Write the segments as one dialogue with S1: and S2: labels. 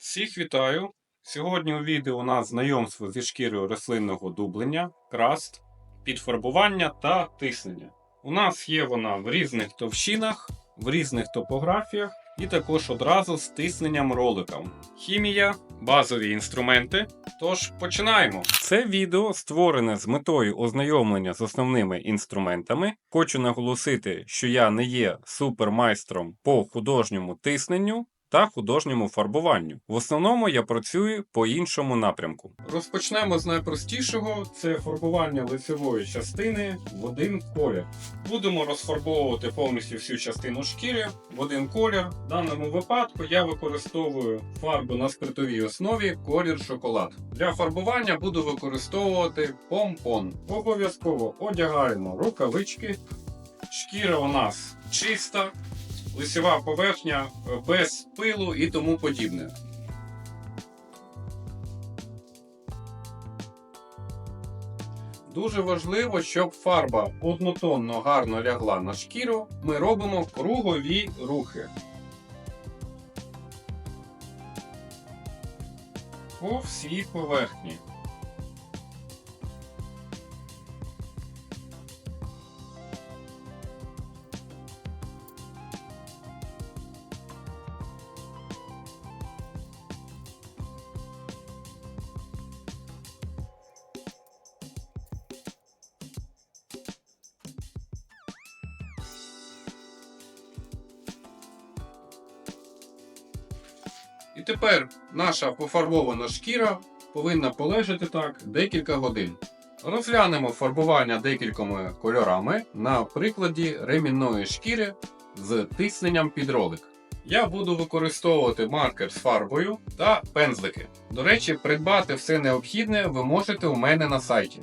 S1: Всіх вітаю! Сьогодні у відео у нас знайомство зі шкірою рослинного дублення, краст, підфарбування та тиснення. У нас є вона в різних товщинах, в різних топографіях і також одразу з тисненням роликом. Хімія, базові інструменти. Тож починаємо. Це відео створене з метою ознайомлення з основними інструментами. Хочу наголосити, що я не є супермайстром по художньому тисненню та художньому фарбуванню. В основному я працюю по іншому напрямку. Розпочнемо з найпростішого: це фарбування лицевої частини в один колір. Будемо розфарбовувати повністю всю частину шкіри в один колір. В даному випадку я використовую фарбу на спиртовій основі колір шоколад. Для фарбування буду використовувати помпон. Обов'язково одягаємо рукавички. Шкіра у нас чиста, лицева поверхня е, без пилу і тому подібне. Дуже важливо, щоб фарба однотонно гарно лягла на шкіру. Ми робимо кругові рухи. По всій поверхні. І тепер наша пофарбована шкіра повинна полежати так декілька годин. Розглянемо фарбування декількома кольорами на прикладі ремінної шкіри з тисненням під ролик. Я буду використовувати маркер з фарбою та пензлики. До речі, придбати все необхідне ви можете у мене на сайті.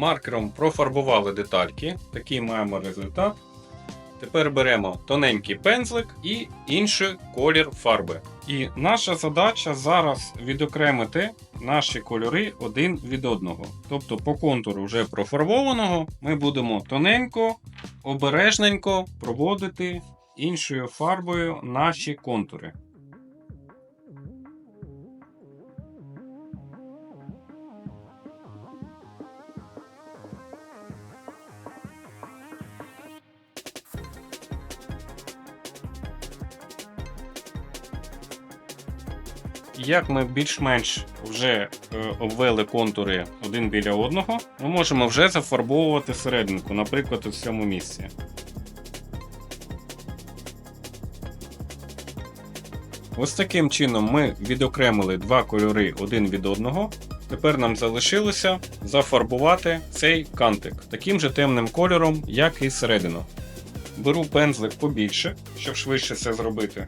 S1: Маркером профарбували детальки. Такий маємо результат. Тепер беремо тоненький пензлик і інший колір фарби. І наша задача зараз відокремити наші кольори один від одного. Тобто по контуру вже профарбованого ми будемо тоненько, обережненько проводити іншою фарбою наші контури. Як ми більш-менш вже е, обвели контури один біля одного, ми можемо вже зафарбовувати серединку, наприклад, у цьому місці. Ось таким чином ми відокремили два кольори один від одного. Тепер нам залишилося зафарбувати цей кантик таким же темним кольором, як і середину. Беру пензлик побільше, щоб швидше це зробити.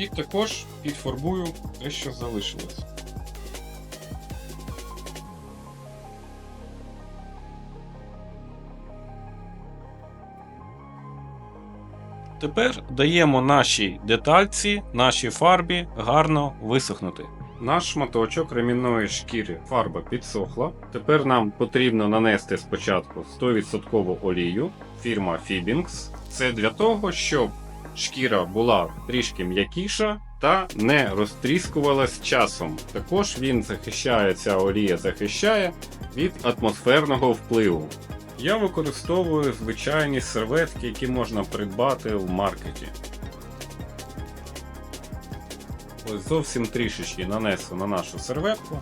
S1: І також підфарбую те, що залишилось. Тепер даємо нашій детальці, нашій фарбі гарно висохнути. Наш шматочок ремінної шкіри фарба підсохла. Тепер нам потрібно нанести спочатку 100% олію фірма Fibings. Це для того, щоб шкіра була трішки м'якіша та не розтріскувалась часом. Також він захищає, ця олія захищає від атмосферного впливу. Я використовую звичайні серветки, які можна придбати в маркеті. Ось зовсім трішечки нанесу на нашу серветку.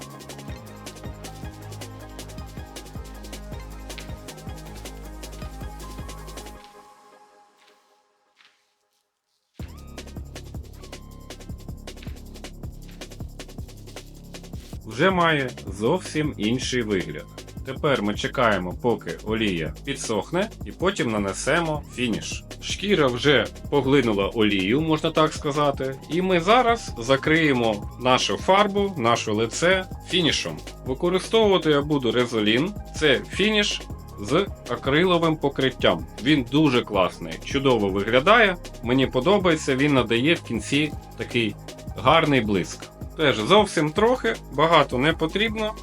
S1: Вже має зовсім інший вигляд. Тепер ми чекаємо, поки олія підсохне, і потім нанесемо фініш. Шкіра вже поглинула олію, можна так сказати. І ми зараз закриємо нашу фарбу, наше лице фінішом. Використовувати я буду резолін. Це фініш з акриловим покриттям. Він дуже класний, чудово виглядає. Мені подобається, він надає в кінці такий гарний блиск. Теж зовсім трохи, багато не потрібно.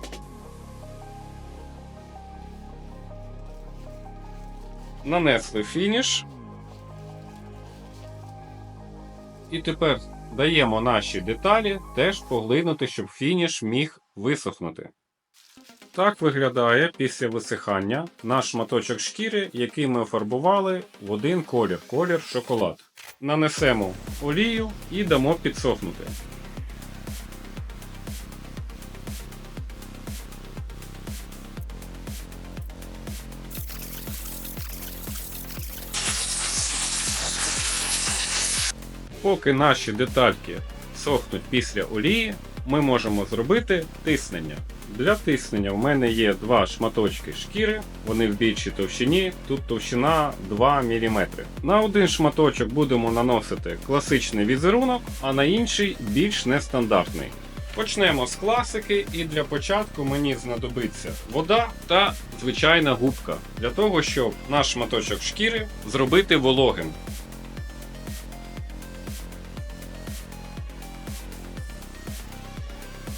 S1: Нанесли фініш. І тепер даємо наші деталі теж поглинути, щоб фініш міг висохнути. Так виглядає після висихання наш шматочок шкіри, який ми фарбували в один колір, колір шоколад. Нанесемо олію і дамо підсохнути. Поки наші детальки сохнуть після олії, ми можемо зробити тиснення. Для тиснення в мене є два шматочки шкіри, вони в більшій товщині, тут товщина 2 мм. На один шматочок будемо наносити класичний візерунок, а на інший більш нестандартний. Почнемо з класики, і для початку мені знадобиться вода та звичайна губка для того, щоб наш шматочок шкіри зробити вологим.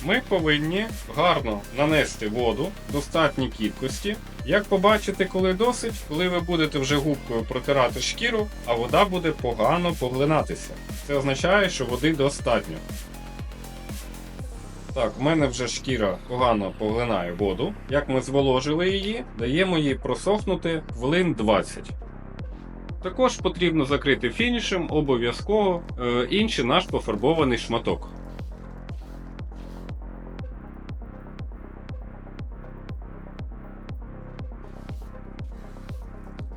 S1: Ми повинні гарно нанести воду в достатній кількості. Як побачите, коли досить, коли ви будете вже губкою протирати шкіру, а вода буде погано поглинатися. Це означає, що води достатньо. Так, в мене вже шкіра погано поглинає воду. Як ми зволожили її, даємо їй просохнути хвилин 20. Також потрібно закрити фінішем обов'язково е, інший наш пофарбований шматок.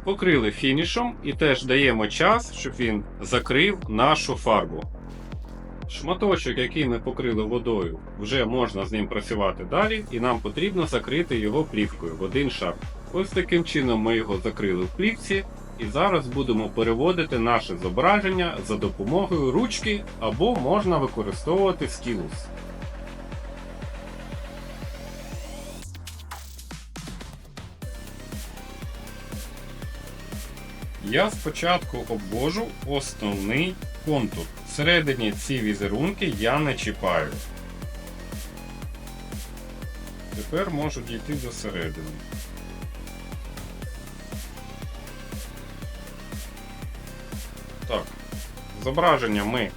S1: Покрили фінішом і теж даємо час, щоб він закрив нашу фарбу. Шматочок, який ми покрили водою, вже можна з ним працювати далі, і нам потрібно закрити його плівкою в один шар. Ось таким чином ми його закрили в плівці, і зараз будемо переводити наше зображення за допомогою ручки або можна використовувати стілус. Я спочатку обвожу основний контур. Всередині ці візерунки я не чіпаю. Тепер можу дійти до середини. Так, зображення ми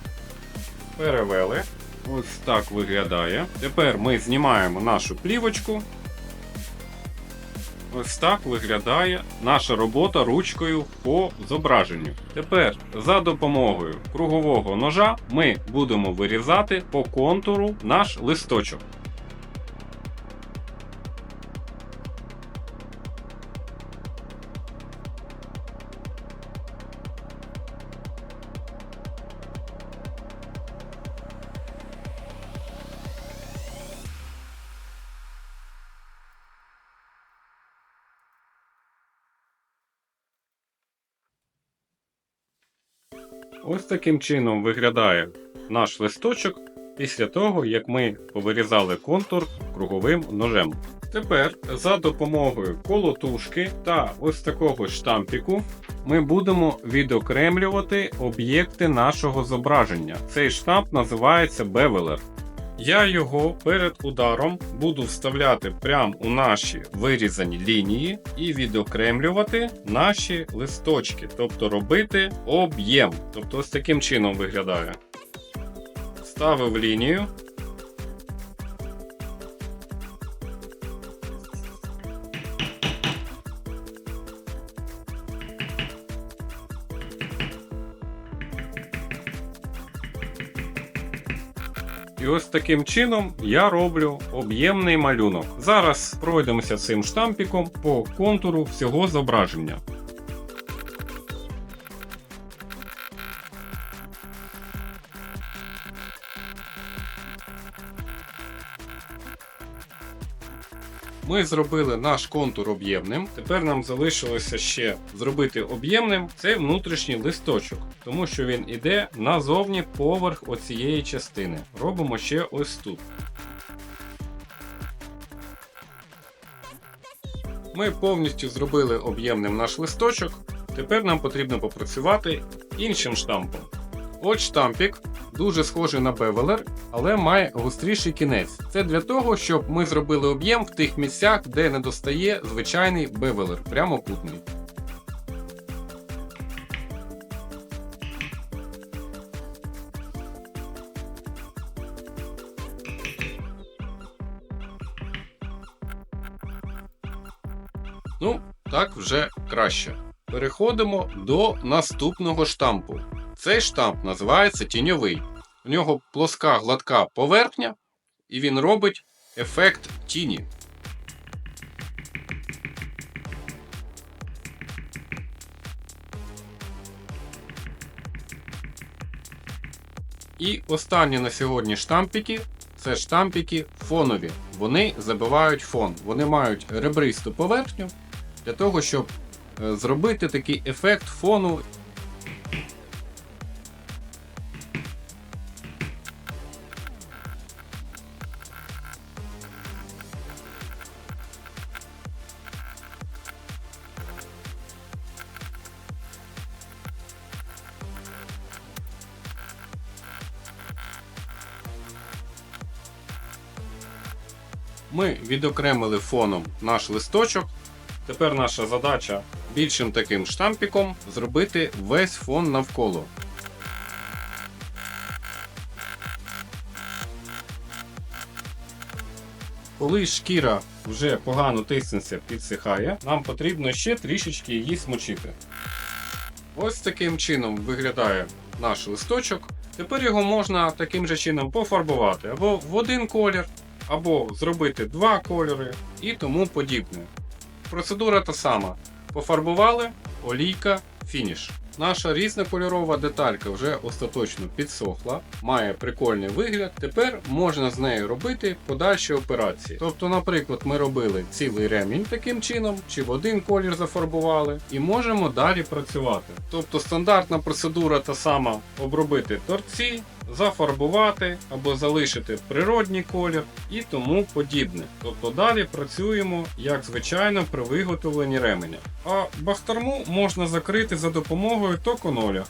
S1: перевели. Ось так виглядає. Тепер ми знімаємо нашу плівочку. Ось так виглядає наша робота ручкою по зображенню. Тепер за допомогою кругового ножа ми будемо вирізати по контуру наш листочок. Ось таким чином виглядає наш листочок після того, як ми повирізали контур круговим ножем. Тепер за допомогою колотушки та ось такого штампіку ми будемо відокремлювати об'єкти нашого зображення. Цей штамп називається бевелер. Я його перед ударом буду вставляти прямо у наші вирізані лінії і відокремлювати наші листочки, тобто робити об'єм. Тобто ось таким чином виглядає. Ставив лінію. І ось таким чином я роблю об'ємний малюнок. Зараз пройдемося цим штампіком по контуру всього зображення. Ми зробили наш контур об'ємним. Тепер нам залишилося ще зробити об'ємним цей внутрішній листочок, тому що він іде назовні поверх оцієї частини. Робимо ще ось тут. Ми повністю зробили об'ємним наш листочок. Тепер нам потрібно попрацювати іншим штампом. От штампік дуже схожий на бевелер, але має гостріший кінець. Це для того, щоб ми зробили об'єм в тих місцях, де не достає звичайний бевелер, прямокутний. Ну, так вже краще. Переходимо до наступного штампу. Цей штамп називається тіньовий. У нього плоска гладка поверхня, і він робить ефект тіні. І останні на сьогодні штампики це штампики фонові. Вони забивають фон. Вони мають ребристу поверхню для того, щоб е, зробити такий ефект фону Ми відокремили фоном наш листочок. Тепер наша задача більшим таким штампіком зробити весь фон навколо. Коли шкіра вже погано тиснеться, підсихає, нам потрібно ще трішечки її смочити. Ось таким чином виглядає наш листочок. Тепер його можна таким же чином пофарбувати або в один колір, або зробити два кольори і тому подібне. Процедура та сама. Пофарбували, олійка, фініш. Наша різнокольорова деталька вже остаточно підсохла, має прикольний вигляд. Тепер можна з нею робити подальші операції. Тобто, наприклад, ми робили цілий ремінь таким чином, чи в один колір зафарбували, і можемо далі працювати. Тобто стандартна процедура та сама обробити торці, зафарбувати або залишити природній колір і тому подібне. Тобто далі працюємо як звичайно при виготовленні ременя. А бахтарму можна закрити за допомогою токоноля.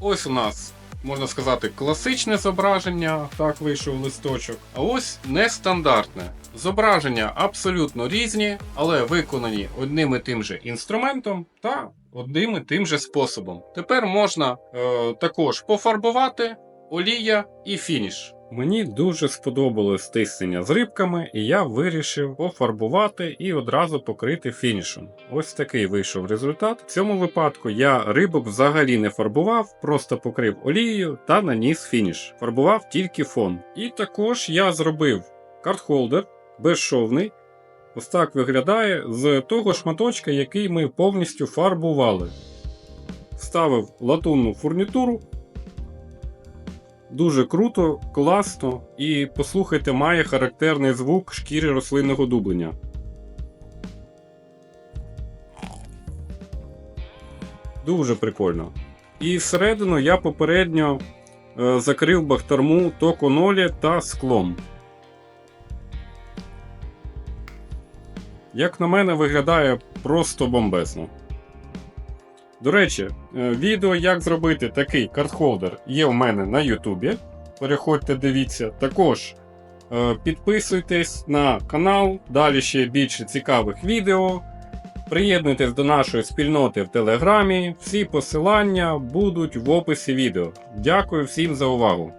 S1: Ось у нас. Можна сказати, класичне зображення, так вийшов листочок. А ось нестандартне. Зображення абсолютно різні, але виконані одним і тим же інструментом та одним і тим же способом. Тепер можна е, також пофарбувати олія і фініш. Мені дуже сподобалось тиснення з рибками, і я вирішив пофарбувати і одразу покрити фінішем. Ось такий вийшов результат. В цьому випадку я рибок взагалі не фарбував, просто покрив олією та наніс фініш. Фарбував тільки фон. І також я зробив картхолдер безшовний. Ось так виглядає з того шматочка, який ми повністю фарбували. Вставив латунну фурнітуру. Дуже круто, класно і послухайте, має характерний звук шкіри рослинного дублення. Дуже прикольно. І всередину я попередньо е, закрив бахтарму токонолі та склом. Як на мене, виглядає просто бомбесно. До речі, е, відео, як зробити такий картхолдер, є в мене на Ютубі. Переходьте, дивіться. Також е, підписуйтесь на канал, далі ще більше цікавих відео. Приєднуйтесь до нашої спільноти в Телеграмі. Всі посилання будуть в описі відео. Дякую всім за увагу!